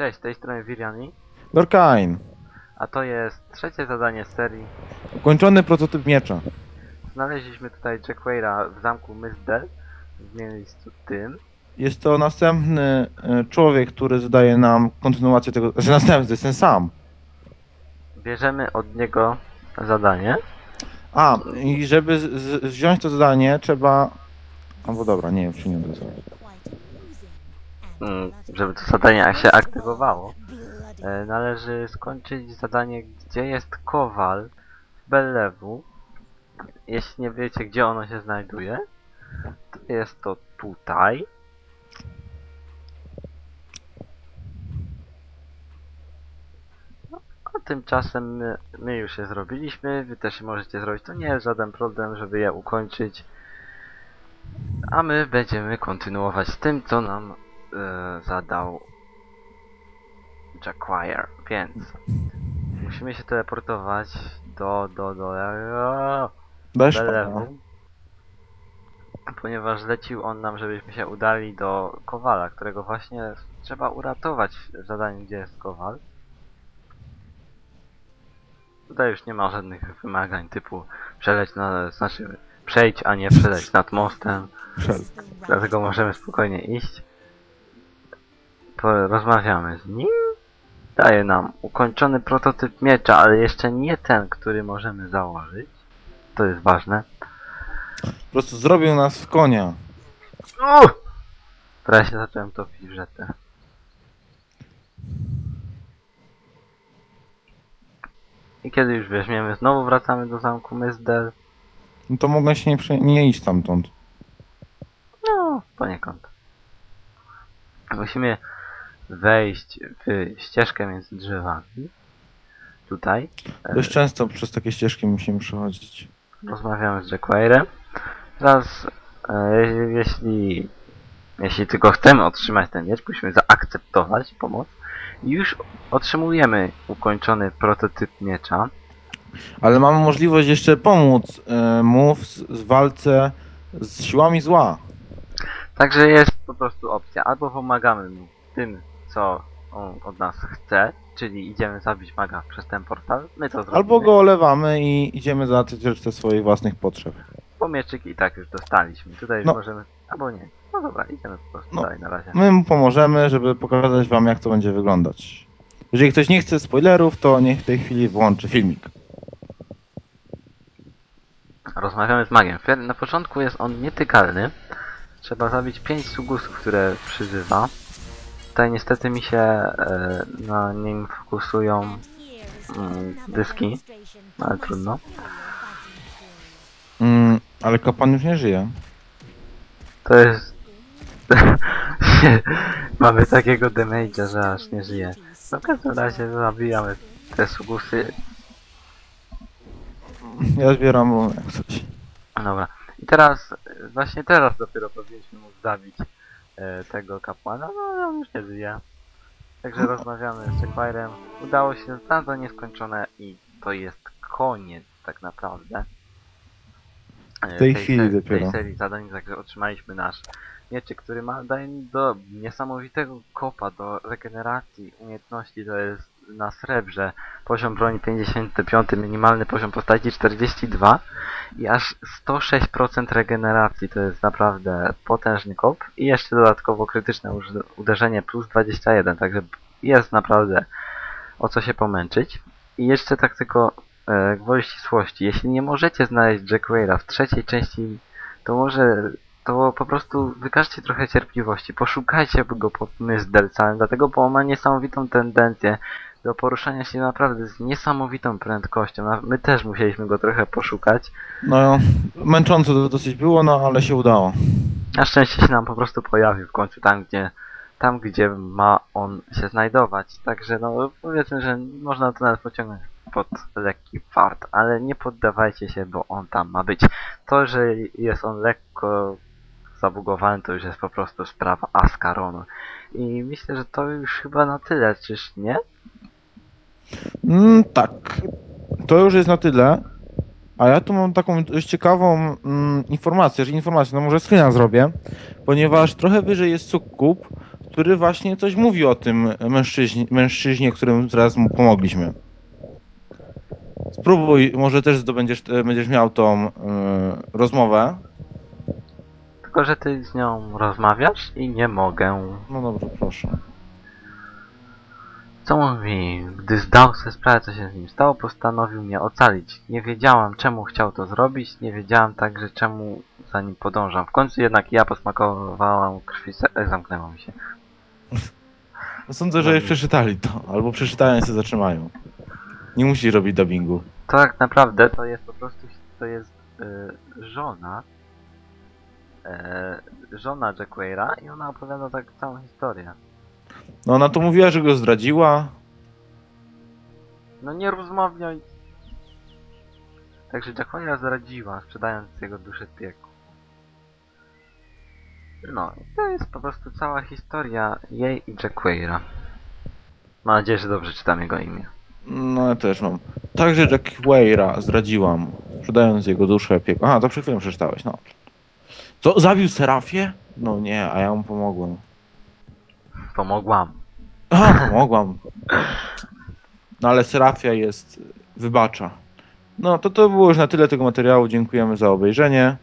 Cześć, z tej strony Viriani, Lorkain. a to jest trzecie zadanie z serii. Ukończony prototyp miecza. Znaleźliśmy tutaj Jacquaira w zamku Mysdel, w miejscu tym. Jest to następny e, człowiek, który zadaje nam kontynuację tego. Znaczy następny, to jest ten sam. Bierzemy od niego zadanie. A, i żeby z, z, wziąć to zadanie, trzeba. Albo dobra, nie wiem, czy nie to zrobić. Mm, żeby to zadanie się aktywowało, e, należy skończyć zadanie, gdzie jest kowal w Bellewu. Jeśli nie wiecie, gdzie ono się znajduje, to jest to tutaj. No, A tymczasem my, my już je zrobiliśmy, wy też możecie zrobić. To nie jest żaden problem, żeby je ukończyć. A my będziemy kontynuować z tym, co nam e, zadał Jacquire, więc musimy się teleportować do, do, do, Dajesz Belewu, ponieważ zlecił on nam, żebyśmy się udali do Kowala, którego właśnie trzeba uratować w zadaniu, gdzie jest Kowal. Tutaj już nie ma żadnych wymagań typu przeleć na, znaczy przejdź, a nie przeleć nad mostem. Dlatego możemy spokojnie iść. Porozmawiamy z nim. Daje nam ukończony prototyp miecza, ale jeszcze nie ten, który możemy założyć. To jest ważne. Po prostu zrobił nas w konia. Uuu! Teraz się zacząłem topić w rzece. I kiedy już weźmiemy, znowu wracamy do zamku Mysdel. No to mogę się nie, prze... nie iść stamtąd. No, poniekąd. Musimy wejść w ścieżkę między drzewami. Tutaj. E, Dość często przez takie ścieżki musimy przechodzić. Rozmawiamy z Jacquairem. Teraz, e, je- jeśli, jeśli tylko chcemy otrzymać ten miecz, musimy zaakceptować pomoc. I już otrzymujemy ukończony prototyp miecza. Ale mamy możliwość jeszcze pomóc e, mu w, w walce z siłami zła. Także jest po prostu opcja. Albo pomagamy mu tym, co on od nas chce, czyli idziemy zabić maga przez ten portal. My to zrobimy. Albo go olewamy i idziemy załatwić resztę swoich własnych potrzeb. Bo i tak już dostaliśmy. Tutaj już No. możemy... Albo nie. No dobra, idziemy po prostu No. dalej na razie. My mu pomożemy, żeby pokazać wam jak to będzie wyglądać. Jeżeli ktoś nie chce spoilerów, to niech w tej chwili włączy filmik. Rozmawiamy z magiem. Na początku jest on nietykalny. Trzeba zabić 5 sugusów, które przyzywa. Tutaj niestety mi się e, na nim fokusują mm, dyski, ale trudno. Mm, ale kapłan już nie żyje. To jest... Mamy takiego damage'a, że aż nie żyje. No w każdym razie zabijamy te sugusy. Ja zbieram runę jak coś. Dobra. I teraz, właśnie teraz dopiero powinniśmy móc zabić e, tego kapłana, no ale on już nie żyje. Także rozmawiamy z Jacquirem. Udało się zadanie nieskończone i to jest koniec tak naprawdę. E, W tej chwili se- dopiero. tej serii zadań, także otrzymaliśmy nasz mieczyk, który ma daje do niesamowitego kopa, do regeneracji umiejętności, to jest na srebrze. Poziom broni 55, minimalny poziom postaci 42 i aż 106% regeneracji, to jest naprawdę potężny kop i jeszcze dodatkowo krytyczne uderzenie plus 21, także jest naprawdę o co się pomęczyć. I jeszcze tak tylko e, gwoli ścisłości, jeśli nie możecie znaleźć Jacquaira w trzeciej części, to może to po prostu wykażcie trochę cierpliwości, poszukajcie go pod Mysdelcem, dlatego bo on ma niesamowitą tendencję do poruszania się naprawdę z niesamowitą prędkością. My też musieliśmy go trochę poszukać. No, męczące to dosyć było, no ale się udało. Na szczęście się nam po prostu pojawił w końcu tam, gdzie tam, gdzie ma on się znajdować. Także no powiedzmy, że można to nawet pociągnąć pod lekki fart, ale nie poddawajcie się, bo on tam ma być. To, że jest on lekko zabugowany, to już jest po prostu sprawa Askaronu. I myślę, że to już chyba na tyle, czyż nie? Mm, tak. To już jest na tyle. A ja tu mam taką dość ciekawą mm, informację, że informację, no może screena zrobię, ponieważ trochę wyżej jest sukkub, który właśnie coś mówi o tym mężczyźnie, mężczyźnie którym teraz mu pomogliśmy. Spróbuj, może też zdobędziesz, e, będziesz miał tą e, rozmowę. Tylko, że ty z nią rozmawiasz i nie mogę. No dobrze, proszę. Co mówi? Gdy zdał sobie sprawę, co się z nim stało, postanowił mnie ocalić. Nie wiedziałam, czemu chciał to zrobić, nie wiedziałam także, czemu za nim podążam. W końcu jednak ja posmakowałam krwi, e, zamknęło mi się. No Sądzę, że już przeczytali to, albo przeczytają się zatrzymają. Nie musisz robić dubbingu. To tak naprawdę to jest po prostu, to jest y, żona, e, żona Jacqueira i ona opowiada tak całą historię. No ona to mówiła, że go zdradziła. No nie rozmawiaj. Także Jacqueira zdradziła, sprzedając jego duszę piekłu. No, i to jest po prostu cała historia jej i Jacqueira. Mam nadzieję, że dobrze czytam jego imię. No ja też mam. Także Jack Waira zdradziłam, sprzedając jego duszę piekła. Aha, to przed chwilą przeczytałeś, no. Co, zabił Serafię? No nie, a ja mu pomogłem. Pomogłam. Aha, pomogłam. No ale Serafia jest... wybacza. No to to było już na tyle tego materiału. Dziękujemy za obejrzenie.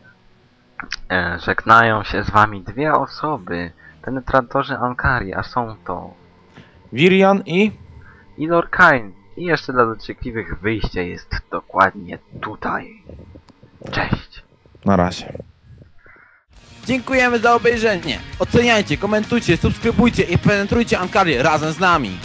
E, żegnają się z wami dwie osoby. Penetratorzy Ankari, a są to Virian i... i Lorcain. I jeszcze dla dociekliwych wyjście jest dokładnie tutaj. Cześć. Na razie. Dziękujemy za obejrzenie. Oceniajcie, komentujcie, subskrybujcie i penetrujcie Ankarię razem z nami.